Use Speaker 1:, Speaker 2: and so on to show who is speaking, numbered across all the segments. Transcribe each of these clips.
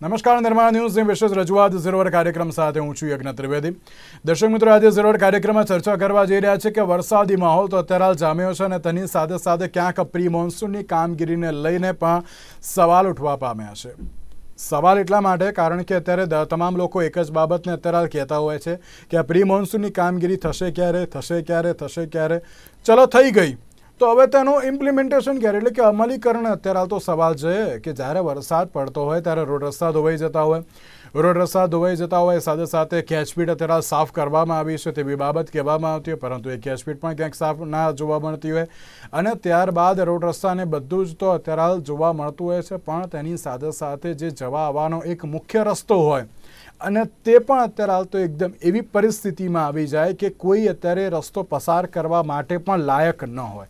Speaker 1: નમસ્કાર, નિર્માણ ન્યૂઝની વિશેષ રજૂઆત. ઝીરોવર કાર્યક્રમ સાથે હું છું યજ્ઞ ત્રિવેદી. દર્શક મિત્રો, આજે ઝીરોવર કાર્યક્રમમાં ચર્ચા કરવા જઈ રહ્યા છે કે વરસાદી માહોલ તો અત્યારે હાલ જામ્યો છે અને તેની સાથે સાથે ક્યાંક પ્રી મોન્સૂનની કામગીરીને લઈને પણ સવાલ ઉઠવા પામ્યા છે. સવાલ એટલા માટે, કારણ કે અત્યારે તમામ લોકો એક જ બાબતને અત્યારે કહેતા હોય છે કે આ પ્રી મોન્સૂનની કામગીરી થશે ક્યારે થશે ક્યારે થશે ક્યારે? ચલો, થઈ ગઈ. તો હવે તેનું ઇમ્પ્લિમેન્ટેશન ક્યારે? એટલે કે અમલીકરણ અત્યારે હાલ તો સવાલ છે કે જ્યારે વરસાદ પડતો હોય ત્યારે રોડ રસ્તા ધોવાઈ જતા હોય. રોડ રસ્તા ધોવાઈ જતા હોય, સાથે સાથે કેચપીટ અત્યારે સાફ કરવામાં આવી છે તેવી બાબત કહેવામાં આવતી હોય, પરંતુ એ કેચપીટ પણ ક્યાંક સાફ ના જોવા મળતી હોય. અને ત્યારબાદ રોડ રસ્તાને બધું જ તો અત્યારે હાલ જોવા મળતું હોય છે, પણ તેની સાથે સાથે જે જવા આવવાનો એક મુખ્ય રસ્તો હોય, અને તે પણ અત્યારે હાલ તો એકદમ એવી પરિસ્થિતિમાં આવી જાય કે કોઈ અત્યારે રસ્તો પસાર કરવા માટે પણ લાયક ન હોય.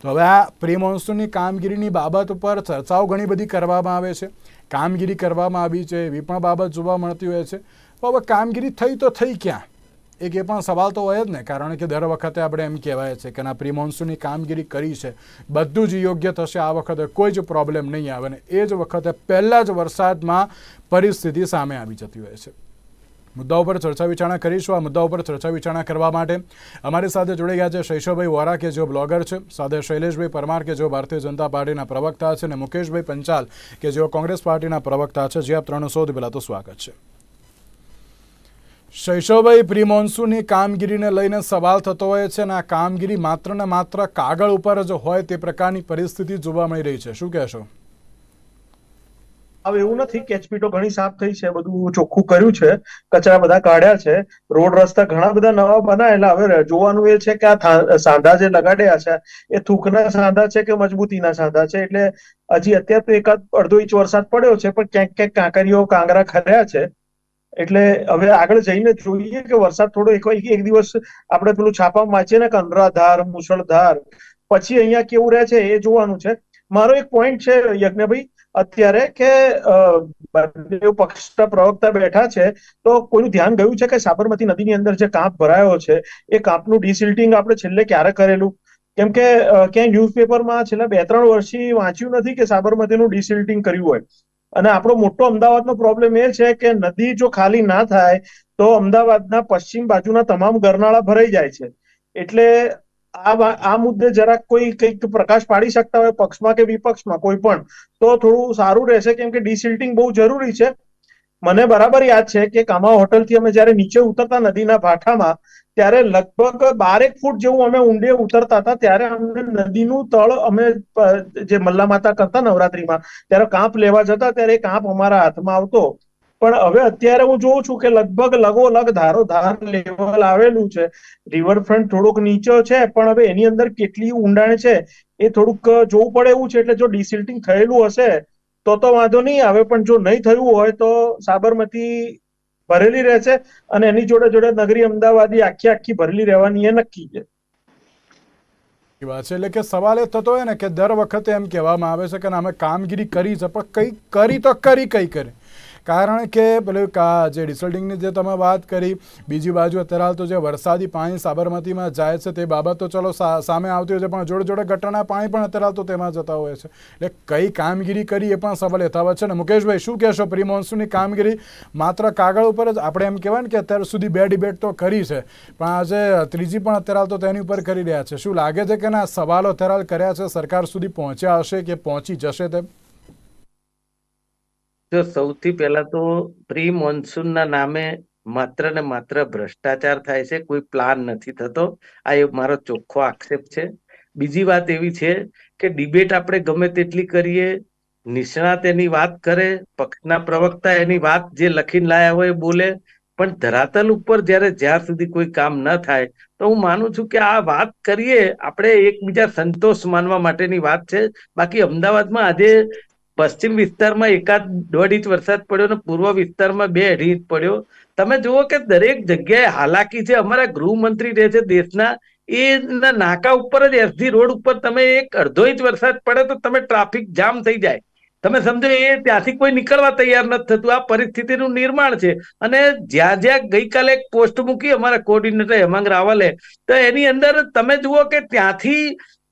Speaker 1: તો હવે આ પ્રી મોન્સૂનની કામગીરીની બાબત ઉપર ચર્ચાઓ ઘણી બધી કરવામાં આવે છે. કામગીરી કરવામાં આવી છે, એવી પણ બાબત જોવા મળતી હોય છે. તો હવે કામગીરી થઈ તો થઈ ક્યાં? એક એ પણ સવાલ તો હોય જ ને, કારણ કે દર વખતે આપણે એમ કહેવાય છે કે ના પ્રી મોન્સૂનની કામગીરી કરી છે, બધું જ યોગ્ય થશે, આ વખતે કોઈ જ પ્રોબ્લેમ નહીં આવે ને, એ જ વખતે પહેલાં જ વરસાદમાં પરિસ્થિતિ સામે આવી જતી હોય છે. મુદ્દા ઉપર ચર્ચા વિચારણા કરીશું. આ મુદ્દા ઉપર ચર્ચા વિચારણા કરવા માટે અમારી સાથે જોડાઈ ગયા છે શૈશવભાઈ વોરા, કે જેઓ બ્લોગર છે, સાથે શૈલેષભાઈ પરમાર, કે જેઓ ભારતીય જનતા પાર્ટીના પ્રવક્તા છે, અને મુકેશભાઈ પંચાલ, કે જેઓ કોંગ્રેસ પાર્ટીના પ્રવક્તા છે. જે આપ ત્રણનો સૌથી પહેલાં તો સ્વાગત છે. શૈશવભાઈ પ્રી મોન્સૂનની કામગીરીને લઈને સવાલ થતો હોય છે, અને આ કામગીરી માત્ર ને માત્ર કાગળ ઉપર જ હોય તે પ્રકારની પરિસ્થિતિ જોવા મળી રહી છે. શું કહેશો?
Speaker 2: હવે એવું નથી કેચપીટો ઘણી સાફ થઈ છે, બધું ચોખ્ખું કર્યું છે, કચરા બધા કાઢ્યા છે, રોડ રસ્તા ઘણા બધા નવા બનાયેલા હવે જોવાનું એ છે કે આ સાંધા જે લગાડ્યા છે, એ થૂકના સાંધા છે કે મજબૂતીના સાંધા છે? એટલે હજી અત્યારે તો એકાદ અડધો ઇંચ વરસાદ પડ્યો છે, પણ ક્યાંક ક્યાંક કાંકરીઓ કાંગરા ખર્યા છે. એટલે હવે આગળ જઈને જોઈએ કે વરસાદ થોડો એક એક દિવસ આપણે પેલું છાપામાં વાંચીએ ને કંદરાધાર મુસળધાર પછી અહીંયા કેવું રહે છે એ જોવાનું છે. મારો એક પોઈન્ટ છે યજ્ઞભાઈ અત્યારે કે બંને પક્ષના પ્રવક્તા બેઠા છે, તો કોઈનું ધ્યાન ગયું છે કે સાબરમતી નદીની અંદર જે કાંપ ભરાયો છે, એ કાંપનું ડિસિલ્ટિંગ આપણે છેલ્લે ક્યારે કરેલું? કેમ કે ક્યાંય ન્યૂઝપેપરમાં છેલ્લા બે ત્રણ વર્ષથી વાંચ્યું નથી કે સાબરમતીનું ડિસિલ્ટિંગ કર્યું હોય. અને આપણો મોટો અમદાવાદનો પ્રોબ્લેમ એ છે કે નદી જો ખાલી ના થાય, તો અમદાવાદના પશ્ચિમ બાજુના તમામ ગરનાળા ભરાઈ જાય છે. એટલે આ મુદ્દે જરાક કોઈ કંઈક પ્રકાશ પાડી શકતા હોય પક્ષમાં કે વિપક્ષમાં, કોઈ પણ, તો થોડું સારું રહેશે કેમ કે ડિસિલ્ટિંગ બહુ જરૂરી છે. મને બરાબર યાદ છે કે કામા હોટલથી અમે જ્યારે નીચે ઉતરતા નદીના ભાઠામાં, ત્યારે લગભગ બારેક ફૂટ જેવું અમે ઊંડે ઉતરતા હતા, ત્યારે અમને નદીનું તળ અમે જે મલ્લા માતા કરતા નવરાત્રીમાં, ત્યારે કાંપ લેવા જતા, ત્યારે કાંપ અમારા હાથમાં આવતો. પણ હવે અત્યારે હું જોઉં છું કે લગભગ લગોલગ ધારો ધાર લેવલ આવેલું છે. રિવરફ્રન્ટ થોડોક નીચો છે, પણ હવે એની અંદર કેટલી ઊંડાણ છે એ થોડુંક જોવું પડે એવું છે, એટલે જો ડિસિલ્ટિંગ થયેલું હશે, તો તો વાંધો નહીં. આવે પણ જો નહીં થયું હોય, તો સાબરમતી ભરેલી રહેશે અને એની જોડે જોડે નગરી અમદાવાદી આખી આખી ભરેલી રહેવાની એ નક્કી છે.
Speaker 1: વાત છે. એટલે કે સવાલ એ થતો હોય ને કે દર વખતે એમ કહેવામાં આવે છે કે અમે કામગીરી કરી છે, પણ કઈ કરી તો કરી, કઈ કરી. કારણ કે પેલું જે ડિસલ્ટિંગની જે તમે વાત કરી, બીજી બાજુ અત્યારે હાલ તો જે વરસાદી પાણી સાબરમતીમાં જાય છે તે બાબત તો ચલો સામે આવતી હોય છે, પણ જોડે જોડે ગટરના પાણી પણ અત્યારે હાલ તો તેમાં જતા હોય છે. એટલે કઈ કામગીરી કરી એ પણ સવાલ યથાવત છે ને? મુકેશભાઈ, શું કહેશો? પ્રી મોન્સૂનની કામગીરી માત્ર કાગળ ઉપર જ આપણે એમ કહેવાય ને કે અત્યાર સુધી બે ડિબેટ તો કરી છે, પણ આજે ત્રીજી પણ અત્યારે હાલ તો તેની ઉપર કરી રહ્યા છે. શું લાગે છે કે ના? સવાલો અત્યારે હાલ કર્યા છે? સરકાર સુધી પહોંચ્યા હશે કે પહોંચી જશે તેમ
Speaker 3: જો સૌથી પહેલા તો પ્રી મોન્સૂનના નામે માત્ર ને માત્ર ભ્રષ્ટાચાર થાય છે, કોઈ પ્લાન નથી થતો. આ એ મારો ચોખ્ખો આક્ષેપ છે. બીજી વાત એવી છે કે ડિબેટ આપણે ગમે તેટલી કરીએ, નિષ્ણાત એની વાત કરે, પક્ષના પ્રવક્તા એની વાત જે લખીને લાયા હોય બોલે, પણ ધરાતલ ઉપર જ્યારે જ્યાર સુધી કોઈ કામ ન થાય, તો હું માનું છું કે આ વાત કરીએ, આપણે એકબીજા સંતોષ માનવા માટેની વાત છે. બાકી અમદાવાદમાં આજે પશ્ચિમ વિસ્તારમાં એકાદ દોઢ ઇંચ વરસાદ પડ્યો અને પૂર્વ વિસ્તારમાં બે અઢી ઇંચ પડ્યો. તમે જુઓ કે દરેક જગ્યાએ હાલાકી છે. અમારા ગૃહમંત્રી રહે છે દેશના. એના નાકા ઉપર જ એસજી રોડ ઉપર તમે એક અડધો ઇંચ વરસાદ પડે તો તમે ટ્રાફિક જામ થઈ જાય. તમે સમજો એ ત્યાંથી કોઈ નીકળવા તૈયાર નથી થતું. આ પરિસ્થિતિનું નિર્માણ છે. અને જ્યાં જ્યાં ગઈકાલે એક પોસ્ટ મૂકી અમારા કોર્ડિનેટર હેમાંગ રાવલે, તો એની અંદર તમે જુઓ કે ત્યાંથી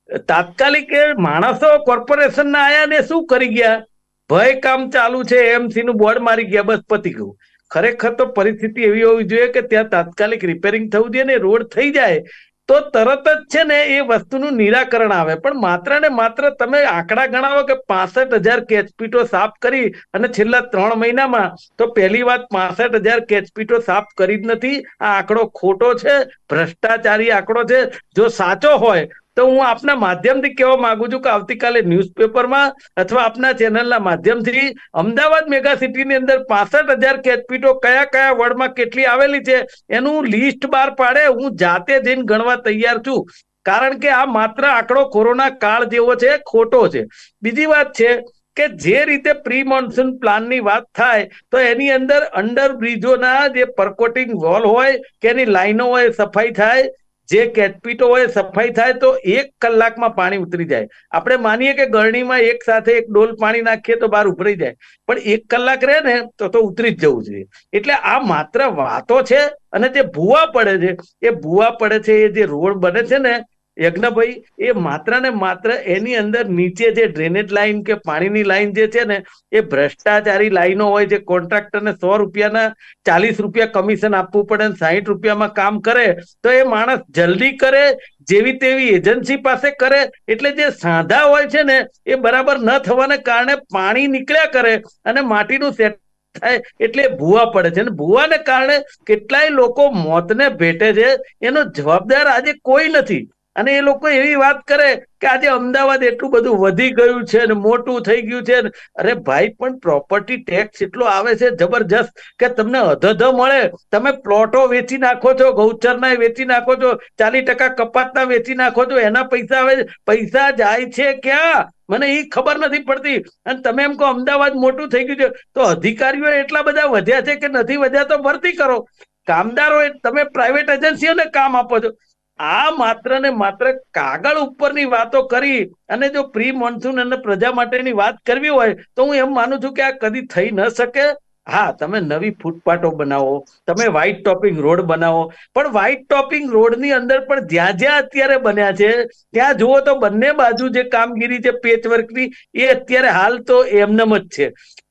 Speaker 3: તાત્કાલિક માણસો કોર્પોરેશન ના આયા ને શું કરી ગયા? ભય કામ ચાલુ છે એમસી નું બોર્ડ મારી ગયા, બસ પતી ગયું. ખરેખર તો પરિસ્થિતિ એવી હોવી જોઈએ કે ત્યાં તાત્કાલિક રિપેરિંગ થવું જોઈએ ને રોડ થઈ જાય, તો તરત જ છે ને એ વસ્તુનું નિરાકરણ આવે. પણ માત્ર ને માત્ર તમે આંકડા ગણાવો કે પાસઠ હજાર કેચપીટો સાફ કરી અને છેલ્લા ત્રણ મહિનામાં તો પહેલી વાત પાસઠ હજાર કેચપીટો સાફ કરી જ નથી. આ આંકડો ખોટો છે, ભ્રષ્ટાચારી આંકડો છે. જો સાચો હોય તો હું આપના માધ્યમથી કહેવા માંગુ છું કે આવતીકાલે ન્યૂઝપેપરમાં અથવા આપના ચેનલના માધ્યમથી અમદાવાદ મેગા સિટીની અંદર પાસઠ હજાર કેચપીટો કયા કયા વોર્ડમાં કેટલી આવેલી છે એનું લિસ્ટ બહાર પાડે હું જાતે જઈને ગણવા તૈયાર છું. કારણ કે આ માત્ર આંકડો કોરોના કાળ જેવો છે, ખોટો છે. બીજી વાત છે કે જે રીતે પ્રી મોન્સૂન પ્લાનની વાત થાય તો એની અંદર અંડર બ્રિજોના જે પરકોટિંગ વોલ હોય કે એની લાઈનો હોય સફાઈ થાય જે કેચપીટો હોય, સફાઈ થાય તો એક કલાકમાં પાણી ઉતરી જાય. આપણે માનીએ કે ગરણીમાં એક સાથે એક ડોલ પાણી નાખીએ તો બહાર ઉભરી જાય. પણ એક કલાક રહે ને, તો તો ઉતરી જ જવું જોઈએ. એટલે આ માત્ર વાતો છે અને જે ભૂવા પડે છે, એ ભૂવા પડે છે, એ જે રોડ બને છે ને યજ્ઞભાઈ, એ માત્ર ને માત્ર એની અંદર નીચે જે ડ્રેનેજ લાઈન કે પાણીની લાઈન જે છે ને, એ ભ્રષ્ટાચારી લાઈનો હોય છે કોન્ટ્રાક્ટરને સો રૂપિયાના ચાલીસ રૂપિયા કમિશન આપવું પડે ને સાહીઠ રૂપિયામાં કામ કરે, તો એ માણસ જલ્દી કરે, જેવી તેવી એજન્સી પાસે કરે, એટલે જે સાંધા હોય છે ને, એ બરાબર ન થવાને કારણે પાણી નીકળ્યા કરે અને માટીનું સેટ થાય એટલે ભૂવા પડે છે. અને ભૂવાને કારણે કેટલાય લોકો મોતને ભેટે છે. એનો જવાબદાર આજે કોઈ નથી. અને એ લોકો એવી વાત કરે કે આજે અમદાવાદ એટલું બધું વધી ગયું છે ને મોટું થઈ ગયું છે અરે ભાઈ, પણ પ્રોપર્ટી ટેક્સ એટલો આવે છે જબરજસ્ત કે તમને અધધ મળે. તમે પ્લોટો વેચી નાખો છો ગૌચરના વેચી નાખો છો, ચાલીસ ટકા કપાતના વેચી નાખો છો, એના પૈસા આવે. પૈસા જાય છે ક્યાં? મને એ ખબર નથી પડતી. અને તમે એમ કહો અમદાવાદ મોટું થઈ ગયું છે, તો અધિકારીઓ એટલા બધા વધ્યા છે કે નથી વધ્યા તો ભરતી કરો. કામદારો તમે પ્રાઇવેટ એજન્સીઓને કામ આપો છો. આ માત્ર ને માત્ર કાગળ ઉપરની વાતો કરી અને જો પ્રી મોન્સૂન અને પ્રજા માટેની વાત કરવી હોય, તો હું એમ માનું છું કે આ કદી થઈ ન શકે. હા, તમે નવી ફૂટપાથો બનાવો, તમે વ્હાઇટ ટોપિંગ રોડ બનાવો, પણ વ્હાઇટ ટોપિંગ રોડની અંદર પણ જ્યાં જ્યાં અત્યારે બન્યા છે, ત્યાં જુઓ તો બંને બાજુ જે કામગીરી છે પેચવર્કની એ અત્યારે હાલ તો એમનેમ જ છે.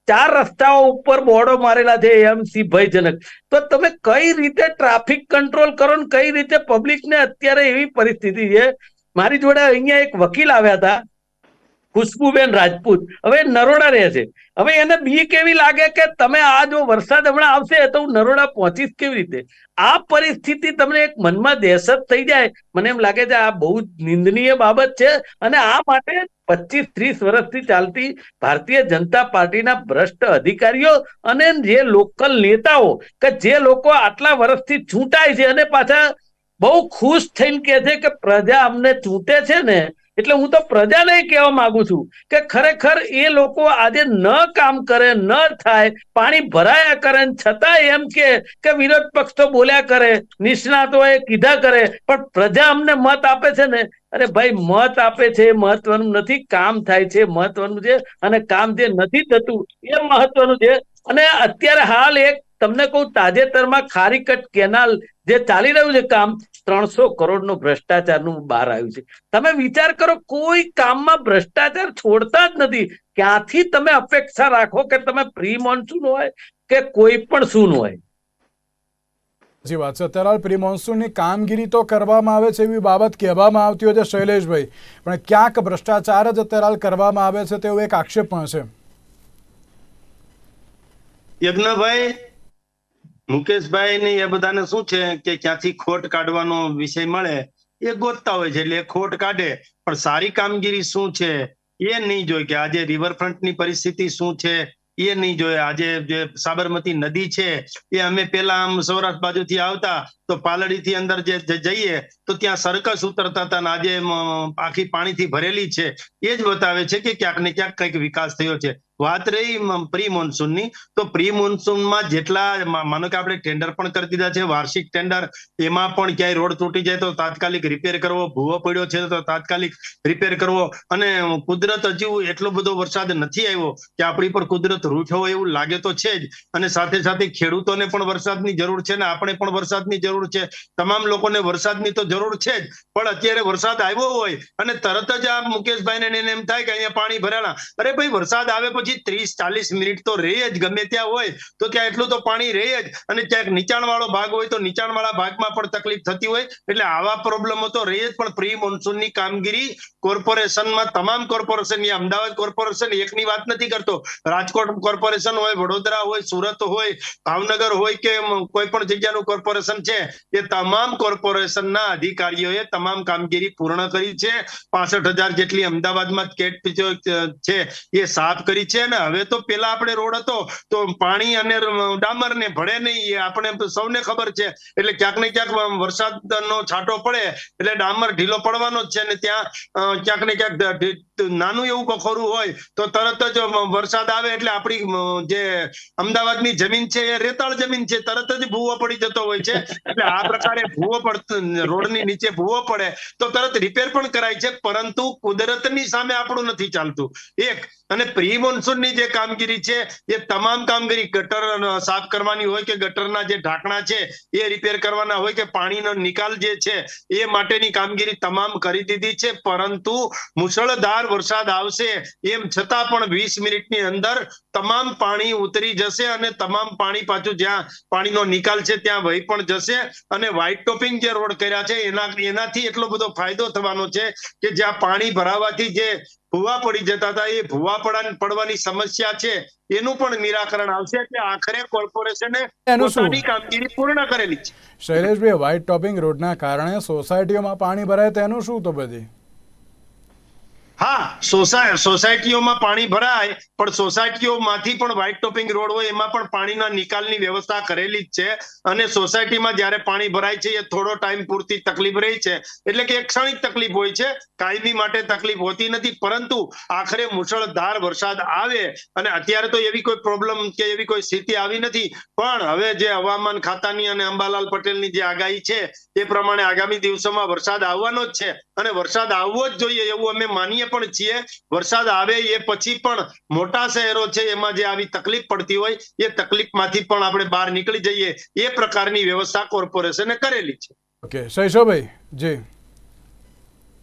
Speaker 3: ચાર રસ્તાઓ ઉપર બોર્ડો મારેલા છે એમસી ભયજનક તો તમે કઈ રીતે ટ્રાફિક કંટ્રોલ કરો ને કઈ રીતે પબ્લિકને અત્યારે એવી પરિસ્થિતિ છે? મારી જોડે અહીંયા એક વકીલ આવ્યા હતા, ખુશ્બુબેન રાજપૂત. હવે નરોડા રહે છે. હવે એને બી કેવી લાગે કે તમે આ જો વરસાદ હમણાં આવશે તો હું નરોડા પહોંચીશ કેવી રીતે? આ પરિસ્થિતિ તમને એક મનમાં દહેશત થઈ જાય. મને એમ લાગે છે આ બહુ નિંદનીય બાબત છે અને આ માટે પચીસ ત્રીસ વર્ષથી ચાલતી ભારતીય જનતા પાર્ટીના ભ્રષ્ટ અધિકારીઓ અને જે લોકલ નેતાઓ કે જે લોકો આટલા વર્ષથી ચૂંટાય છે અને પાછા બહુ ખુશ થઈને કહે છે કે પ્રજા અમને ચૂંટે છે ને, એટલે હું તો પ્રજાને કહેવા માંગુ છું કે ખરેખર એ લોકો આજે ન કામ કરે, ન થાય, પાણી ભરાયા કરે છતાં એમ કે કે વિરોધ પક્ષ તો બોલ્યા કરે, નિષ્ણાતોએ કીધા કરે, પણ પ્રજા અમને મત આપે છે ને અરે ભાઈ, મત આપે છે મહત્વનું નથી, કામ થાય છે મહત્વનું છે, અને કામ જે નથી થતું, એ મહત્વનું છે. અને અત્યારે હાલ એક, તમને કહું, તાજેતરમાં ખારીકટ કેનાલ જે ચાલી રહ્યું છે કામ, ત્રણસો કરોડનું ભ્રષ્ટાચારનું બહાર આવ્યું છે. તમે વિચાર કરો, કોઈ કામમાં ભ્રષ્ટાચાર છોડતા જ નથી. ક્યાંથી તમે અપેક્ષા રાખો કે તમે પ્રી મોન્સૂન હોય, કે કોઈ પણ સૂન હોય.
Speaker 1: જી વાત છે. અત્યારે પ્રી મોન્સૂનની કામગીરી તો કરવામાં આવે છે એવી બાબત કહેવામાં આવતી હોય છે શૈલેષભાઈ. પણ ક્યાંક ભ્રષ્ટાચાર જ અત્યારે કરવામાં આવે છે તેવો એક આક્ષેપ પણ છે.
Speaker 4: યજ્ઞભાઈ મુકેશભાઈ ને એ બધાને શું છે કે ક્યાંથી ખોટ કાઢવાનો વિષય મળે એ ગોતતા હોય છે. એટલે ખોટ કાઢે. પણ સારી કામગીરી શું છે એ નહીં જોઈ કે આજે રિવરફ્રન્ટની પરિસ્થિતિ શું છે? એ નહીં જોઈએ આજે જે સાબરમતી નદી છે, એ અમે પેલા આમ સૌરાષ્ટ્ર બાજુથી આવતા, તો પાલડીથી અંદર જે જઈએ, તો ત્યાં સર્કસ ઉતરતા હતા આજે આખી પાણીથી ભરેલી છે. એ જ બતાવે છે કે ક્યાંક ને ક્યાંક કંઈક વિકાસ થયો છે. વાત રહી પ્રી મોન્સૂનની. તો પ્રી મોન્સૂનમાં જેટલા માનો કે આપણે ટેન્ડર પણ કરી દીધા છે, વાર્ષિક ટેન્ડર એમાં પણ ક્યાંય રોડ તૂટી જાય તો તાત્કાલિક રિપેર કરવો, ભૂવો પડ્યો છે તો તાત્કાલિક રિપેર કરવો. અને કુદરત હજુ એટલો બધો વરસાદ નથી આવ્યો કે આપણી પર કુદરત રૂઠો એવું લાગે તો છે જ. અને સાથે સાથે ખેડૂતોને પણ વરસાદની જરૂર છે ને આપણે પણ વરસાદની જરૂર છે. તમામ લોકોને વરસાદની તો જરૂર છે જ. પણ અત્યારે વરસાદ આવ્યો હોય અને તરત જ આ મુકેશભાઈને એમ થાય કે અહીંયા પાણી ભરાણા. અરે ભાઈ, વરસાદ આવે પછી થી ત્રીસ ચાલીસ મિનિટ તો રહે જ, ગમે ત્યાં હોય, તો ત્યાં એટલું તો પાણી રહે જ. અને ત્યાં નીચાણ ભાગ હોય તો નીચાણ ભાગમાં પણ તકલીફ થતી હોય. એટલે આવા પ્રોબ્લેમો તો રહે જ, પણ પ્રી મોન્સૂનની કામગીરી કોર્પોરેશનમાં, તમામ કોર્પોરેશન અમદાવાદ કોર્પોરેશન એકની વાત નથી કરતો. રાજકોટ કોર્પોરેશન હોય, વડોદરા હોય, સુરત હોય, ભાવનગર હોય કે કોઈ પણ જગ્યાનું કોર્પોરેશન છે, એ તમામ કોર્પોરેશનના અધિકારીઓએ તમામ કામગીરી પૂર્ણ કરી છે. પાસઠ હજાર જેટલી અમદાવાદમાં કેટ છે, એ સાફ કરી છે. અને હવે તો પેલા આપણે રોડ હતો, તો પાણી અને ડામર ને ભળે નહીં આપણે સૌને ખબર છે. એટલે ક્યાંક ને ક્યાંક વરસાદનો છાંટો પડે, એટલે ડામર ઢીલો પડવાનો જ છે ને ત્યાં ક્યાંક ને ક્યાંક નાનું એવું બખોરું હોય, તો તરત જ વરસાદ આવે એટલે આપણી જે અમદાવાદની જમીન છે, એ રેતાળ જમીન છે, તરત જ ભૂવો પડી જતો હોય છે. એટલે આ પ્રકારે ભૂવો પડતો રોડની નીચે ભૂવો પડે, તો તરત રિપેર પણ કરાય છે, પરંતુ કુદરતની સામે આપણું નથી ચાલતું. એક અને પ્રી મોન્સૂનની જે કામગીરી છે એ તમામ કામગીરી ગટર સાફ કરવાની હોય કે ગટરના જે ઢાંકણા છે, એ રિપેર કરવાના હોય કે પાણીનો નિકાલ જે છે, એ માટેની કામગીરી તમામ કરી દીધી છે. પરંતુ મુશળધાર વરસાદ આવશે એમ છતાં પણ વીસ મિનિટની અંદર તમામ પાણી ઉતરી જશે અને તમામ પાણી પાછું જ્યાં પાણીનો નિકાલ છે ત્યાં વહી પણ જશે. અને વ્હાઇટ ટોપિંગ જે રોડ કર્યા છે, એના, એનાથી એટલો બધો ફાયદો થવાનો છે કે જ્યાં પાણી ભરાવાથી જે ભૂવા પડી જતા હતા. એ ભૂવા પડા પડવાની સમસ્યા છે. એનું પણ નિરાકરણ આવશે એટલે આખરે કોર્પોરેશને? પોતાની કામગીરી પૂર્ણ કરેલી છે.
Speaker 1: શૈલેષભાઈ વ્હાઇટ ટોપિંગ રોડના કારણે સોસાયટીઓમાં પાણી ભરાય તેનું શું તો બધી?
Speaker 4: હા સોસાયટીઓમાં પાણી ભરાય, પણ સોસાયટીઓમાંથી પણ વ્હાઇટ ટોપિંગ રોડ હોય, એમાં પણ પાણીના નિકાલની વ્યવસ્થા કરેલી જ છે. અને સોસાયટીમાં જ્યારે પાણી ભરાય છે, એ થોડો ટાઈમ પૂરતી તકલીફ રહી છે. એટલે કે ક્ષણિક તકલીફ હોય છે. કાયમી માટે તકલીફ હોતી નથી, પરંતુ આખરે મુશળધાર વરસાદ આવે અને અત્યારે તો એવી કોઈ પ્રોબ્લેમ કે એવી કોઈ સ્થિતિ આવી નથી. પણ હવે જે હવામાન ખાતાની અને અંબાલાલ પટેલની જે આગાહી છે, એ પ્રમાણે આગામી દિવસોમાં વરસાદ આવવાનો જ છે. અને વરસાદ આવવો જ જોઈએ એવું અમે માનીએ પણ છીએ. વરસાદ આવે એ પછી પણ મોટા શહેરો છે એમાં જે આવી તકલીફ પડતી હોય એ તકલીફમાંથી પણ આપણે બહાર નીકળી જઈએ. એ પ્રકારની વ્યવસ્થા કોર્પોરેશને કરેલી છે.
Speaker 1: ઓકે. શૈશવભાઈ જી.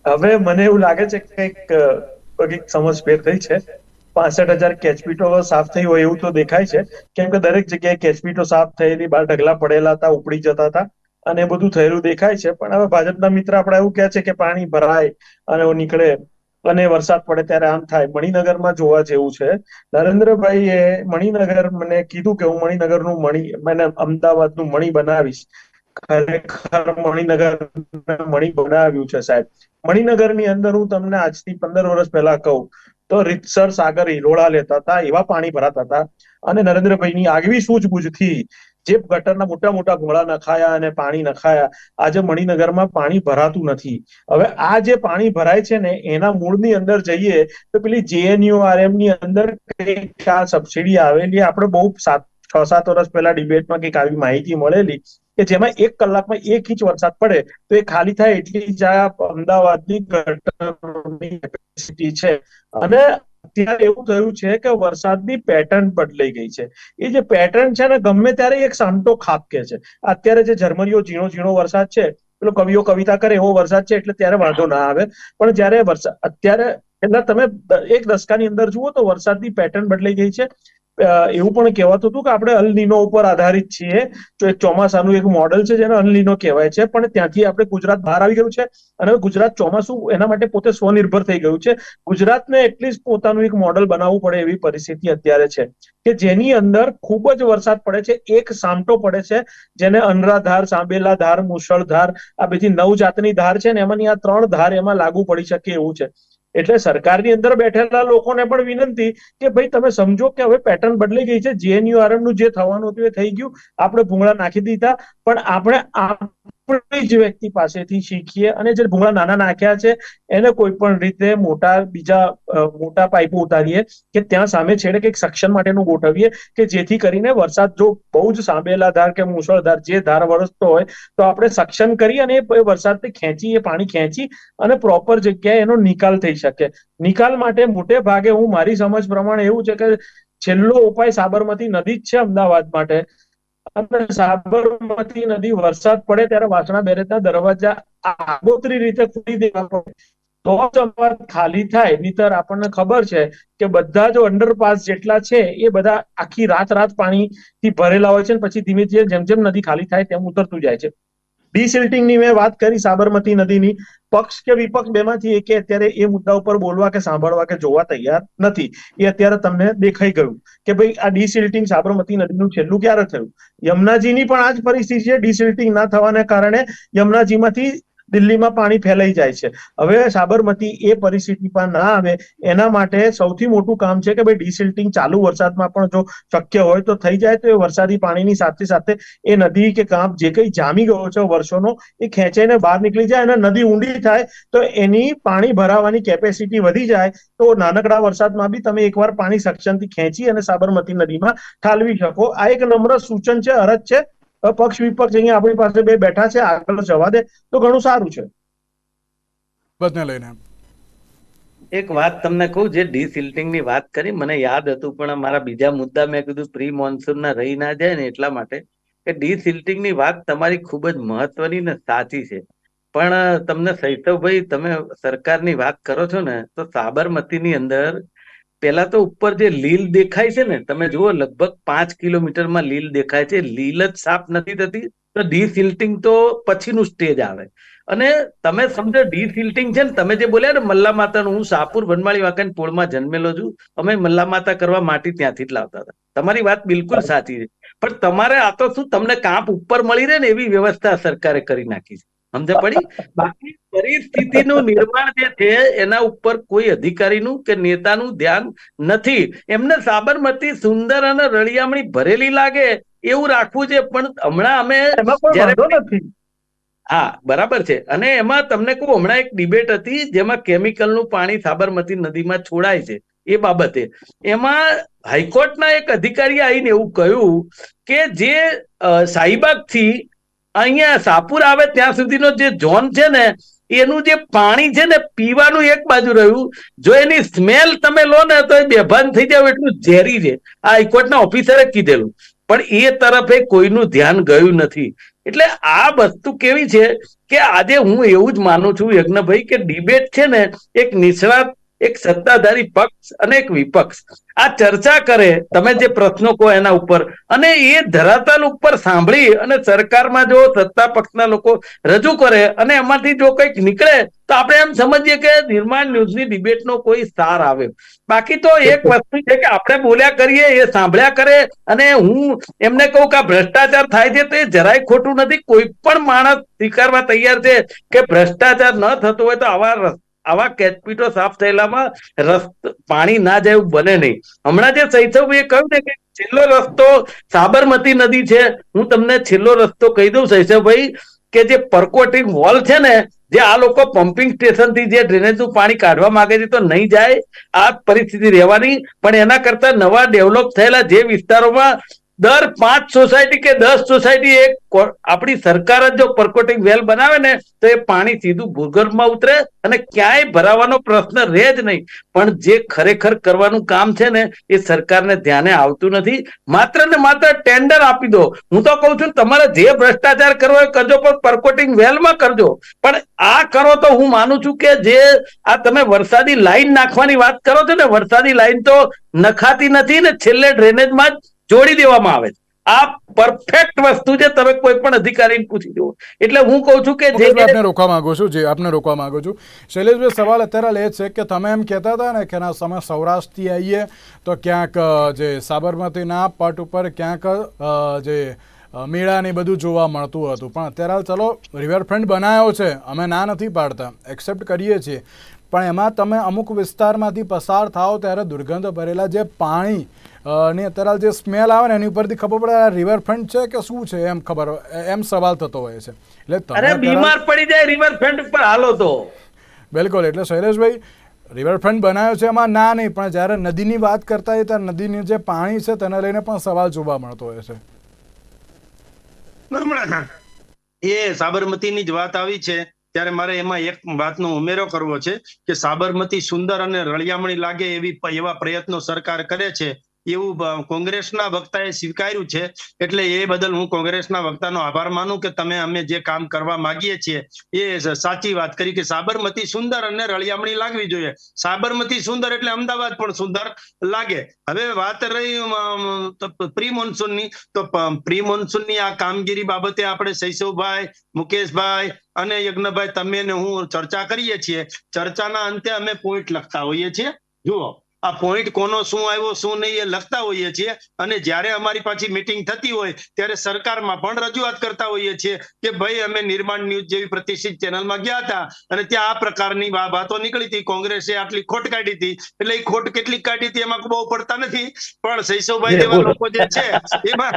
Speaker 2: હવે મને એવું લાગે છે કે કંઈક સમજ ફેર સમજભેદ થઈ છે. પાસઠ હજાર કેચપીટો સાફ થઈ હોય એવું તો દેખાય છે. કેમ કે દરેક જગ્યાએ કેચપીટો સાફ થયેલી બહાર ઢગલા પડેલા હતા ઉપડી જતા હતા અને એ બધું થયેલું દેખાય છે. પણ હવે ભાજપના મિત્ર આપણે એવું કહે છે કે પાણી ભરાય અને નીકળે. અને વરસાદ પડે ત્યારે આમ થાય. મણિનગરમાં જોવા જેવું છે. નરેન્દ્રભાઈએ મણિનગર મને કીધું કે હું મણિનગરનું મણી, મને અમદાવાદનું મણી બનાવીશ. ખરેખર મણિનગર મણી બનાવ્યું છે સાહેબ. મણિનગરની અંદર હું તમને આજથી પંદર વર્ષ પહેલા કહું. તો રીતસર સાગર હિલોળા લેતા હતા, એવા પાણી ભરાતા હતા. અને નરેન્દ્રભાઈની આગવી સૂઝબૂછથી જે ગટરના મોટા મોટા ઘોળા નખાયા અને પાણી નખાયા. આજે મણિનગરમાં પાણી ભરાતું નથી. હવે આ જે પાણી ભરાય છે ને, એના મૂળની અંદર જઈએ તો પેલી જેએનયુઆરએમની અંદર આ સબસિડી આવેલી. આપણે બહુ સાત, છ, સાત વર્ષ પહેલા ડિબેટમાં કંઈક આવી માહિતી મળેલી કે જેમાં એક કલાકમાં એક ઇંચ વરસાદ પડે તો એ ખાલી થાય એટલી જ આ અમદાવાદની ગટરની કેપેસિટી છે. અને અત્યારે એવું થયું છે કે વરસાદની પેટર્ન બદલાઈ ગઈ છે. એ જે પેટર્ન છે ને ગમે ત્યારે એક સામટો ખાપકે છે. અત્યારે જે જર્મનીઓ ઝીણો ઝીણો વરસાદ છે, પેલો કવિઓ કવિતા કરે એવો વરસાદ છે એટલે ત્યારે વાંધો ના આવે. પણ જ્યારે વરસાદ અત્યારે એટલે તમે એક દસકાની અંદર જુઓ તો વરસાદની પેટર્ન બદલાઈ ગઈ છે. એવું પણ કહેવાતું હતું કે આપણે અલનીનો ઉપર આધારિત છીએ. તો એક ચોમાસાનું એક મોડલ છે જેને અલનીનો કહેવાય છે. પણ ત્યાંથી આપણે ગુજરાત બહાર આવી ગયું છે. અને ગુજરાત ચોમાસું એના માટે પોતે સ્વનિર્ભર થઈ ગયું છે. ગુજરાતને એટલીસ્ટ પોતાનું એક મોડલ બનાવવું પડે એવી પરિસ્થિતિ અત્યારે છે. કે જેની અંદર ખૂબ જ વરસાદ પડે છે. એક સામટો પડે છે. જેને અનરાધાર, સાંબેલા ધાર, મુશળધાર આ બધી નવ જાતની ધાર છે ને એમાંની આ ત્રણ ધાર એમાં લાગુ પડી શકે એવું છે. એટલે સરકારની અંદર બેઠેલા લોકોને પણ વિનંતી કે ભાઈ, તમે સમજો કે હવે પેટર્ન બદલાઈ ગઈ છે. જેએનયુઆરએમનું જે થવાનું હતું એ થઈ ગયું. આપણે ભૂંગળા નાખી દીધા. પણ આપણે આપણી જ વ્યક્તિ પાસેથી શીખીએ અને જે ભૂંગળા નાના નાખ્યા છે, એને કોઈ પણ રીતે મોટા, બીજા મોટા પાઇપો ઉતારીએ કે ત્યાં સામે છેડે કંઈક સક્ષમ માટેનું ગોઠવીએ કે જેથી કરીને વરસાદ જો બહુ જ સાંભેલા ધાર કે મુશળધાર જે ધાર વરસતો હોય, તો આપણે સક્ષમ કરી અને એ વરસાદને ખેંચી, એ પાણી ખેંચી અને પ્રોપર જગ્યાએ એનો નિકાલ થઈ શકે. નિકાલ માટે મોટે ભાગે હું મારી સમજ પ્રમાણે એવું છે કે છેલ્લો ઉપાય સાબરમતી નદી જ છે અમદાવાદ માટે. અને સાબરમતી નદી વરસાદ પડે ત્યારે વાસણા બેરેજના દરવાજા આગોતરી રીતે ખોલી દેવા પડે. તો જ અમદાવાદ ખાલી થાય. નહીતર આપણને ખબર છે કે બધા જો અંડરપાસ જેટલા છે એ બધા આખી રાત રાત પાણીથી ભરેલા હોય છે પછી ધીમે ધીમે જેમ જેમ નદી ખાલી થાય તેમ ઉતરતું જાય છે. ડિસિલ્ટિંગની મેં વાત કરી સાબરમતી નદીની. પક્ષ કે વિપક્ષ બેમાંથી એકે અત્યારે એ મુદ્દા ઉપર બોલવા કે સાંભળવા કે જોવા તૈયાર નથી. એ અત્યારે તમને દેખાઈ ગયું કે ભાઈ આ ડિસિલ્ટિંગ સાબરમતી નદીનું છેલ્લું ક્યારે થયું? યમુનાજીની પણ આ જ પરિસ્થિતિ છે. ડિસિલ્ટિંગ ના થવાને કારણે યમુનાજીમાંથી દિલ્હીમાં પાણી ફેલાઈ જાય છે. હવે સાબરમતી એ પરિસ્થિતિ પર ના આવે, એના માટે સૌથી મોટું કામ છે કે ભાઈ ડિસિલ્ટિંગ ચાલુ વરસાદમાં પણ જો શક્ય હોય તો થઈ જાય તો એ વરસાદી પાણીની સાથે સાથે એ નદી કે કાંપ જે કંઈ જામી ગયો છે વર્ષોનો, એ ખેંચાઈને બહાર નીકળી જાય અને નદી ઊંડી થાય તો એની પાણી ભરાવાની કેપેસિટી વધી જાય તો નાનકડા વરસાદમાં બી તમે એકવાર પાણી સક્ષમથી ખેંચી અને સાબરમતી નદીમાં ઠાલવી શકો. આ એક નમ્ર સૂચન છે, અરજ છે. પક્ષ વિપક્ષ અહીંયા આપણી પાસે બે બેઠા છે આગળ જવા દે તો ઘણું સારું છે.
Speaker 1: બાબતને લઈને
Speaker 3: એક વાત તમને કહું જે ડિસિલ્ટિંગની વાત કરી મને યાદ હતું પણ મારા બીજા મુદ્દા મેં કીધું પ્રી મોન્સૂન ના રહી ના જાય ને એટલા માટે કે ડિસિલ્ટિંગની વાત તમારી ખૂબ જ મહત્વની ને સાચી છે. પણ તમને સૈતવભાઈ તમે સરકારની વાત કરો છો ને તો સાબરમતીની અંદર પેલા તો ઉપર જે લીલ દેખાય છે ને, તમે જુઓ, લગભગ પાંચ કિલોમીટરમાં લીલ દેખાય છે. લીલ જ સાફ નથી થતી, તો ડિસિલ્ટિંગ તો પછીનું સ્ટેજ આવે. અને તમે સમજો, ડિસિલ્ટિંગ છે ને, તમે જે બોલ્યા ને, મલ્લા માતાનું, હું સાપુર વનમાળી વાંકાની પોળમાં જન્મેલો છું. અમે મલ્લા માતા કરવા માટી ત્યાંથી જ લાવતા હતા. તમારી વાત બિલકુલ સાચી છે. પણ તમારે આ તો શું, તમને કાંપ ઉપર મળી રહે ને, એવી વ્યવસ્થા સરકારે કરી નાખી છે. સમજે પડી? બાકી પરિસ્થિતિનું નિર્માણ જે છે એના ઉપર કોઈ અધિકારીનું કે નેતાનું ધ્યાન નથી. એમને સાબરમતી સુંદર અને રળિયામણી ભરેલી લાગે એવું રાખવું છે પણ હમણાં અમે
Speaker 2: નથી.
Speaker 3: હા બરાબર છે. અને એમાં તમને કહું હમણાં એક ડિબેટ હતી જેમાં કેમિકલનું પાણી સાબરમતી નદીમાં છોડાય છે એ બાબતે. એમાં હાઈકોર્ટના એક અધિકારીએ આવીને એવું કહ્યું કે જે અ, શાહીબાગથી અહીંયા સાપુર આવે ત્યાં સુધીનો જે ઝોન છે ને, એનું જે પાણી છે ને, પીવાનું એક બાજુ રહ્યું. જો એની સ્મેલ તમે લો ને, તો એ બેભાન થઈ જાવ એટલું ઝેરી છે. આ હાઈકોર્ટના ઓફિસરે કીધેલું. પણ એ તરફે કોઈનું ધ્યાન ગયું નથી. એટલે આ વસ્તુ કેવી છે કે આજે હું એવું જ માનું છું યજ્ઞભાઈ, કે ડિબેટ છે ને, એક નિષ્ણાત એક સત્તાધારી પક્ષ અને એક વિપક્ષ. આ ચર્ચા કરે તમે જે પ્રશ્નો કહો એના ઉપર. અને એ ધરાતલ ઉપર સાંભળી અને સરકારમાં જો સત્તા પક્ષના લોકો રજૂ કરે અને એમાંથી જો કંઈક નીકળે, તો આપણે એમ સમજીએ કે નિર્માણ ન્યૂઝની ડિબેટનો કોઈ સાર આવે. બાકી તો એક વસ્તુ છે કે આપણે બોલ્યા કરીએ, એ સાંભળ્યા કરે અને હું એમને કહું કે ભ્રષ્ટાચાર થાય છે તો એ જરાય ખોટું નથી. કોઈ પણ માણસ સ્વીકારવા તૈયાર છે કે ભ્રષ્ટાચાર ન થતો હોય તો આવા આવા કેચપીટો સાફ થયેલામાં રસ્ત પાણી ના જાય એવું બને નહીં. હમણાં જે સૈસવભાઈએ કહ્યું ને કે છેલ્લો રસ્તો સાબરમતી નદી છે, હું તમને છેલ્લો રસ્તો કહી દઉં સૈસવભાઈ કે જે પરકોટિંગ વોલ છે ને, જે આ લોકો પમ્પિંગ સ્ટેશનથી જે ડ્રેનેજનું પાણી કાઢવા માંગે છે તો નહીં જાય, આ પરિસ્થિતિ રહેવાની. પણ એના કરતા નવા ડેવલપ થયેલા જે વિસ્તારોમાં દર પાંચ સોસાયટી કે દસ સોસાયટી એક આપણી સરકાર જ જો પરકોટિંગ વેલ બનાવે ને, તો એ પાણી સીધું ભૂગર્ભમાં ઉતરે અને ક્યાંય ભરાવાનો પ્રશ્ન રહે જ નહીં. પણ જે ખરેખર કરવાનું કામ છે ને, એ સરકારને ધ્યાને આવતું નથી. માત્ર ને માત્ર ટેન્ડર આપી દો. હું તો કહું છું, તમારે જે ભ્રષ્ટાચાર કરવો એ કરજો, પણ પરકોટિંગ વેલમાં કરજો. પણ આ કરો તો હું માનું છું કે જે આ તમે વરસાદી લાઈન નાખવાની વાત કરો છો ને, વરસાદી લાઈન તો નખાતી નથી ને, છેલ્લે ડ્રેનેજમાં જ જોડી દેવામાં આવે છે. આ પરફેક્ટ વસ્તુ છે તમે કોઈ પણ અધિકારીને પૂછી જુઓ. એટલે હું કહું છું કે જે
Speaker 1: આપને રોકવા માંગુ છું જે આપને રોકવા માંગુ છું. શૈલેષભાઈ સવાલ અત્યારે એ છે કે તમે એમ કહેતા હતા ને કે ના સમય સૌરાષ્ટ્રથી આવીએ તો ક્યાંક જે સાબરમતીના પટ ઉપર ક્યાંક જે મેળા ને બધું જોવા મળતું હતું. પણ અત્યારે ચલો રિવરફ્રન્ટ બનાવ્યો છે અમે ના નથી પાડતા એક્સેપ્ટ કરીએ છીએ. પણ એમાં તમે અમુક વિસ્તારમાંથી પસાર થાઓ ત્યારે દુર્ગંધ ભરેલા જે પાણી ની અત્યારે જે સ્મેલ આવે ને એની ઉપરથી ખબર પડે રિવરફ્રન્ટ છે કે શું છે એમ ખબર એમ સવાલ થતો હોય છે. એટલે તમે
Speaker 3: અરે બીમાર પડી જાય રિવરફ્રન્ટ ઉપર હાલો તો.
Speaker 1: બિલકુલ એટલે શૈલેષભાઈ રિવરફ્રન્ટ બનાવ્યો છે એમાં ના નહીં પણ જ્યારે નદીની વાત કરતા હોય ત્યારે નદીની જે પાણી છે તેને લઈને પણ સવાલ જોવા મળતો હોય છે.
Speaker 4: એ સાબરમતીની જ વાત આવી છે ત્યારે મારે એમાં એક વાતનો ઉમેરો કરવો છે કે સાબરમતી સુંદર અને રળિયામણી લાગે એવી એવા પ્રયત્નો સરકાર કરે છે એવું કોંગ્રેસના વક્તાએ સ્વીકાર્યું છે. એટલે એ બદલ હું કોંગ્રેસના વક્તાનો આભાર માનું કે તમે અમે જે કામ કરવા માંગીએ છીએ, એ સાચી વાત કરી કે સાબરમતી સુંદર અને રળિયામણી લાગવી જોઈએ. સાબરમતી સુંદર એટલે અમદાવાદ પણ સુંદર લાગે. હવે વાત રહી પ્રી મોન્સૂનની તો પ્રી મોન્સૂનની આ કામગીરી બાબતે આપણે શૈશવભાઈ, મુકેશભાઈ અને યજ્ઞભાઈ, તમે ને હું ચર્ચા કરીએ છીએ. ચર્ચાના અંતે અમે પોઈન્ટ લખતા હોઈએ છીએ. જુઓ. આ પોઈન્ટ કોનો શું આવ્યો શું નહીં એ લખતા હોઈએ છીએ. અને જ્યારે અમારી પાછી મિટિંગ થતી હોય ત્યારે સરકારમાં પણ રજૂઆત કરતા હોઈએ છીએ કે ભાઈ અમે નિર્માણ ન્યૂઝ જેવી પ્રતિષ્ઠિત ચેનલમાં ગયા હતા અને ત્યાં આ પ્રકારની વાતો નીકળી હતી. કોંગ્રેસે આટલી ખોટ કાઢી હતી. એટલે એ ખોટ કેટલી કાઢી હતી એમાં બહુ પડતા નથી. પણ શૈશવભાઈ જેવા લોકો જે છે એમાં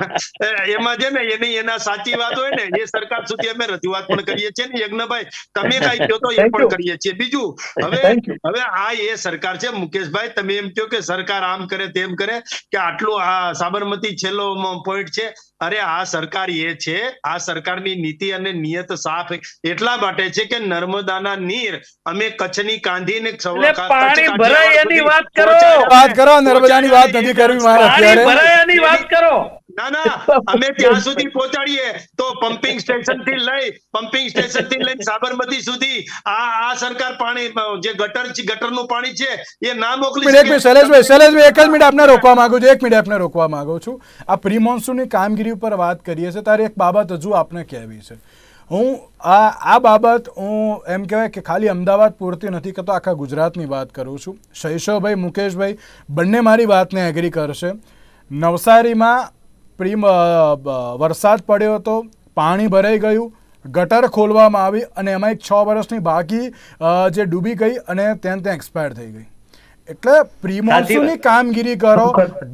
Speaker 4: એમાં છે ને એની એના સાચી વાત હોય ને એ સરકાર સુધી અમે રજૂઆત પણ કરીએ છીએ ને યજ્ઞભાઈ. તમે કઈ કહો તો એ પણ કરીએ છીએ. બીજું હવે હવે આ એ સરકાર છે મુકેશભાઈ તમે એમ કહો કે સરકાર આમ કરે તેમ કરે કે આટલું આ સાબરમતી છેલ્લો પોઈન્ટ છે. અરે આ સરકાર એ છે આ સરકારની નીતિ અને નિયત સાફ એટલા માટે છે કે નર્મદાના નીર અમે કચ્છની કાંધીને
Speaker 3: ને પાણી ભરાય એની વાત કરો.
Speaker 1: વાત કરો નર્મદાની વાત નથી કરવી મારે
Speaker 3: ભરાય એની વાત કરો.
Speaker 4: ના ના અમે ત્યાં સુધી પહોંચાડીએ. તો પમ્પિંગ સ્ટેશનથી લઈ પમ્પિંગ સ્ટેશનથી લઈ સાબરમતી સુધી આ આ સરકાર પાણી જે ગટર ગટરનું પાણી છે એ ના મોકલી
Speaker 1: એક મિનિટ શૈલેષભાઈ શૈલેષભાઈ એક જ મિનિટ આપને રોકવા માંગુ છું એક મિનિટ આપને રોકવા માંગુ છું. આ પ્રી મોન્સૂનની કામગીરી ઉપર વાત કરીએ છીએ ત્યારે એક બાબત હજુ આપને કહેવી છે. હું આ આ બાબત હું એમ કહેવાય કે ખાલી અમદાવાદ પૂરતી નથી કરતો આખા ગુજરાતની વાત કરું છું. શૈશવભાઈ મુકેશભાઈ બંને મારી વાતને એગ્રી કરશે. નવસારીમાં પ્રી વરસાદ પડ્યો હતો પાણી ભરાઈ ગયું ગટર ખોલવામાં આવી અને એમાં એક છ વર્ષની બાકી જે ડૂબી ગઈ અને ત્યાં ત્યાં એક્સપાયર થઈ ગઈ. એટલે પ્રિમોન્સુની કામગીરી કરો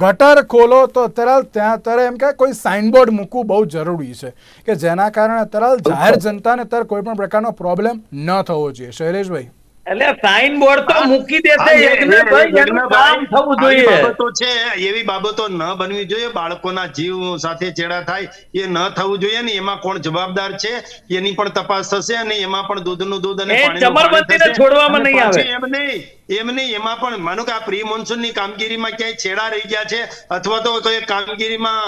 Speaker 1: ગટર ખોલો તો અત્યારે ત્યાં અત્યારે એમ કે કોઈ સાઇનબોર્ડ મૂકવું બહુ જરૂરી છે કે જેના કારણે અત્યારે જાહેર જનતાને અત્યારે કોઈ પણ પ્રકારનો પ્રોબ્લેમ ન થવો જોઈએ. શૈલેષભાઈ.
Speaker 3: એટલે સાઇન બોર્ડ તો મૂકી દેશે
Speaker 4: હા, એ- એ-
Speaker 3: યજ્ઞભાઈ, કામ થવું જોઈએ.
Speaker 4: બાબતો છે એવી બાબતો ન બનવી જોઈએ. બાળકોના જીવ સાથે ચેડા થાય એ ન થવું જોઈએ ને એમાં કોણ જવાબદાર છે? એની પણ તપાસ થશે અને એમાં પણ દૂધનું દૂધ અને
Speaker 3: ચમરબંધીને છોડવામાં નહીં આવે.
Speaker 4: એમ નહીં એમ નહીં એમાં પણ માનો કે આ પ્રી મોન્સૂનની કામગીરીમાં ક્યાંય છેડા રહી ગયા છે અથવા તો કોઈ કામગીરીમાં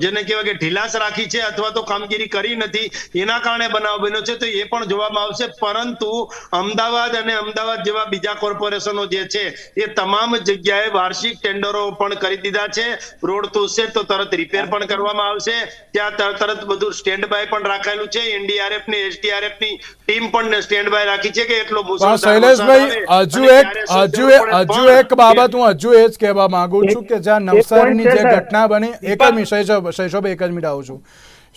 Speaker 4: જેને કહેવાય કે ઢીલાસ રાખી છે અથવા તો કામગીરી કરી નથી એના કારણે બનાવ બન્યો છે તો એ પણ જોવામાં આવશે. પરંતુ અમદાવાદ અને અમદાવાદ જેવા બીજા કોર્પોરેશનો જે છે એ તમામ જગ્યાએ વાર્ષિક ટેન્ડરો પણ કરી દીધા છે. રોડ તૂટશે તો તરત રિપેર પણ કરવામાં આવશે. ત્યાં તરત બધું સ્ટેન્ડ બાય પણ રાખેલું છે. એનડીઆરએફની એસડીઆરએફની ટીમ પણ સ્ટેન્ડ બાય રાખી છે કે એટલો
Speaker 1: શૈલેષભાઈ હજુ એક હજુ એક હજુ એક બાબત હું હજુ એ જ કહેવા માંગુ છું કે જ્યાં
Speaker 2: એક
Speaker 1: નવસારીની જે ઘટના બની એક જ મિનિટ શૈશવ શૈશવભાઈ એક જ મિનિટ આવું છું.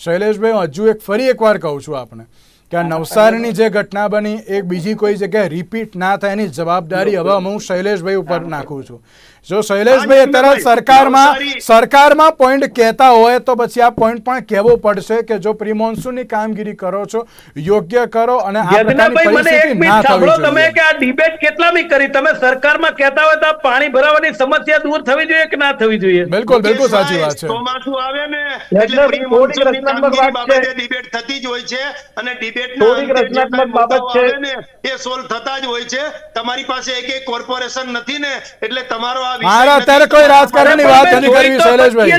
Speaker 1: શૈલેષભાઈ હજુ એક ફરી એકવાર કહું છું આપને. કે આ નવસારીની જે ઘટના બની એ બીજી કોઈ જગ્યાએ રિપીટ ના થાય એની જવાબદારી હવે હું શૈલેષભાઈ ઉપર નાખું છું. જો શૈલેષભાઈ અત્યારે સરકારમાં સરકારમાં પોઈન્ટ કહેતા હોય તો પછી આ પોઈન્ટ પણ કહેવો પડશે કે જો પ્રી મોન્સૂનની કામગીરી કરો છો યોગ્ય કરો અને આ પ્રકારની
Speaker 3: યજ્ઞભાઈ મને એક
Speaker 1: પરિસ્થિતિ ના
Speaker 3: મિનિટ સાંભળો તમે કે આ ડિબેટ કેટલામી કરી? તમે સરકારમાં કહેતા હોય તો પાણી ભરાવાની સમસ્યા દૂર થવી જોઈએ કે ના થવી જોઈએ?
Speaker 1: બિલકુલ બિલકુલ સાચી વાત છે.
Speaker 4: ચોમાસું આવે ને
Speaker 2: એટલે
Speaker 4: એટલે પ્રી મોન્સૂનની કામગીરી બાબતે ડિબેટ થતી જ હોય છે અને ડિબેટના
Speaker 2: થોડીક
Speaker 4: અંતે જે
Speaker 2: રચનાત્મક બાબત છે.
Speaker 4: એ સોલ્વ થતા જ હોય છે. તમારી પાસે એક એક કોર્પોરેશન નથી ને એટલે તમારો
Speaker 1: મારે. અત્યારે કોઈ રાજકારણની વાત નથી કરવી શૈલેષભાઈ.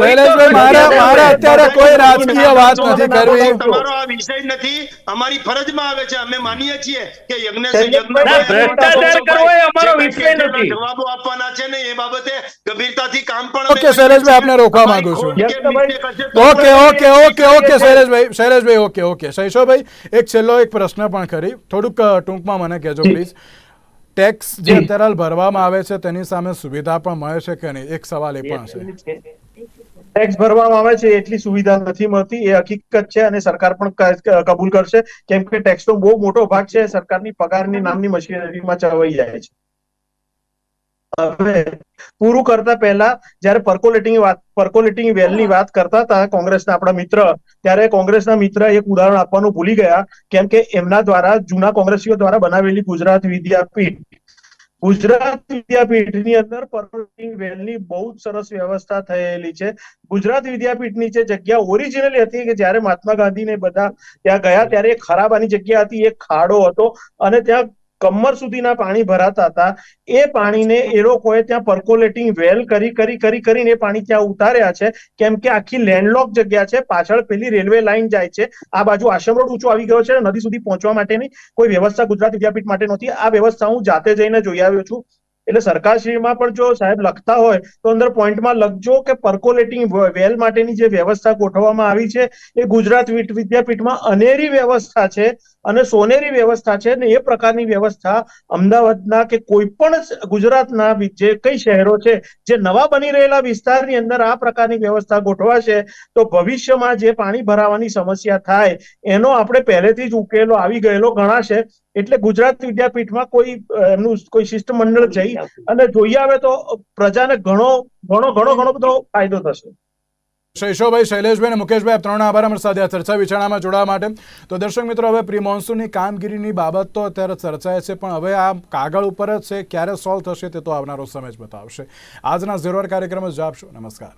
Speaker 1: શૈલેષભાઈ મારા મારા અત્યારે કોઈ રાજકીય વાત નથી કરવી.
Speaker 4: તમારો આ વિષય નથી. અમારી ફરજમાં આવે છે. અમે માનીએ છીએ કે યજ્ઞેશ
Speaker 3: ભ્રષ્ટાચાર કરવો એ અમારો વિષય નથી.
Speaker 4: જવાબો આપવાના છે ને એ બાબતે ગંભીરતાથી કામ પણ
Speaker 1: ઓકે, શૈલેષભાઈ, આપને રોકવા માંગુ છું. Okay okay okay okay Shaileshbhai Shaileshbhai okay okay. Shaishavbhai એક છેલ્લો એક પ્રશ્ન પણ કરી થોડુંક ટૂંકમાં મને કહેજો પ્લીઝ ટેક્સ જે અત્યારે ભરવામાં આવે છે તેની સામે સુવિધા પણ મળે છે કે નહીં? એક સવાલ એ પણ છે.
Speaker 2: ટેક્સ ભરવામાં આવે છે એટલી સુવિધા નથી મળતી. એ હકીકત છે અને સરકાર પણ કબૂલ કરશે. કેમ કે ટેક્સનો બહુ મોટો ભાગ છે સરકારની પગારની નામની મશીનરીમાં ચવાઈ જાય છે. હવે પૂરું કરતા પહેલા જ્યારે પર્કોલેટિંગ વાત પર્કોલેટિંગ વેલની વાત કરતા હતા કોંગ્રેસના આપણા મિત્ર, ત્યારે કોંગ્રેસના મિત્ર એક ઉદાહરણ આપવાનું ભૂલી ગયા, કેમ કે એમના દ્વારા જૂના કોંગ્રેસીઓ દ્વારા બનાવેલી ગુજરાત વિદ્યાપીઠ. ગુજરાત વિદ્યાપીઠની અંદર પર્કોલેટિંગ વેલની બહુ જ સરસ વ્યવસ્થા થયેલી છે. ગુજરાત વિદ્યાપીઠની જે જગ્યા ઓરિજિનલી હતી કે જ્યારે મહાત્મા ગાંધી ને બધા ત્યાં ગયા, ત્યારે એક ખરાબાની જગ્યા હતી, એક ખાડો હતો અને ત્યાં કમર સુધીના પાણી ભરાતા હતા. એ પાણીને એ લોકોએ ત્યાં પર્કોલેટિંગ વેલ કરી કરી કરી, કરીને પાણી ત્યાં ઉતાર્યા છે. કેમ કે આખી લેન્ડલોક જગ્યા છે. પાછળ પેલી રેલવે લાઈન જાય છે. આ બાજુ આશ્રમ રોડ ઊંચો આવી ગયો છે. નદી સુધી પહોંચવા માટેની કોઈ વ્યવસ્થા ગુજરાત વિદ્યાપીઠ માટે નહોતી. આ વ્યવસ્થા હું જાતે જઈને જોઈ આવ્યો છું. એટલે સરકારશ્રીમાં પણ જો સાહેબ લખતા હોય, તો અંદર પોઈન્ટમાં લખજો કે પર્કોલેટિંગ વેલ માટેની જે વ્યવસ્થા ગોઠવવામાં આવી છે. એ ગુજરાત વિદ્યાપીઠમાં અનેરી વ્યવસ્થા છે. અને સોનેરી વ્યવસ્થા છે ને એ પ્રકારની વ્યવસ્થા અમદાવાદના કે કોઈ પણ ગુજરાતના જે કઈ શહેરો છે જે નવા બની રહેલા વિસ્તારની અંદર આ પ્રકારની વ્યવસ્થા ગોઠવાશે તો ભવિષ્યમાં જે પાણી ભરાવાની સમસ્યા થાય એનો આપણે પહેલેથી જ ઉકેલો આવી ગયેલો ગણાશે. એટલે ગુજરાત વિદ્યાપીઠમાં કોઈ એમનું કોઈ શિષ્ટમંડળ જઈ અને જોઈ આવે તો પ્રજાને ઘણો ઘણો ઘણો ઘણો બધો ફાયદો થશે.
Speaker 1: શૈશવભાઈ શૈલેષભાઈ અને મુકેશભાઈ, આપ ત્રણ આભાર અમારી સાથે આ ચર્ચા વિચારણામાં જોડાવા માટે. તો દર્શક મિત્રો, હવે પ્રી મોન્સૂનની કામગીરીની બાબત તો અત્યારે ચર્ચાએ છે, પણ હવે આ કાગળ ઉપર જ છે, ક્યારે સોલ્વ થશે તે તો આવનારો સમય જ બતાવશે. આજના ઝીરોર કાર્યક્રમ જ આપશો. નમસ્કાર.